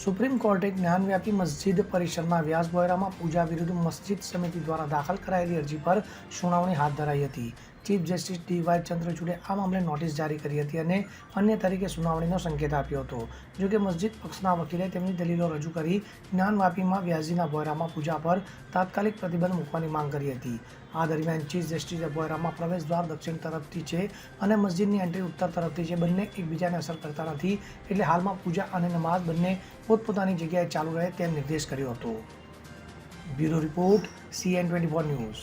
Supreme કોર્ટે જ્ઞાનવ્યાપી મસ્જિદ પરિસરમાં વ્યાસ બોયરામાં પૂજા વિરુદ્ધ મસ્જિદ સમિતિ દ્વારા દાખલ કરાયેલી અરજી પર સુનાવણી હાથ ધરાઈ હતી. ચીફ જસ્ટિસ ડી વાય ચંદ્રચૂડે આ મામલે નોટિસ જારી કરી હતી અને અન્ય તરીકે સુનાવણીનો સંકેત આપ્યો હતો. જોકે મસ્જિદ પક્ષના વકીલે તેમની દલીલો રજૂ કરી જ્ઞાનવાપીમાં વ્યાજીના બોયરામાં પૂજા પર તાત્કાલિક પ્રતિબંધ મૂકવાની માંગ કરી હતી. આ દરમિયાન ચીફ જસ્ટિસે બોયરામાં પ્રવેશ દ્વાર દક્ષિણ તરફથી છે અને મસ્જિદની એન્ટ્રી ઉત્તર તરફથી છે. બંને એકબીજાને અસર કરતા નથી એટલે હાલમાં પૂજા અને નમાઝ બંને પોતપોતાની જગ્યાએ ચાલુ રહે તેમ નિર્દેશ કર્યો હતો. Bureau report, CN twenty four news.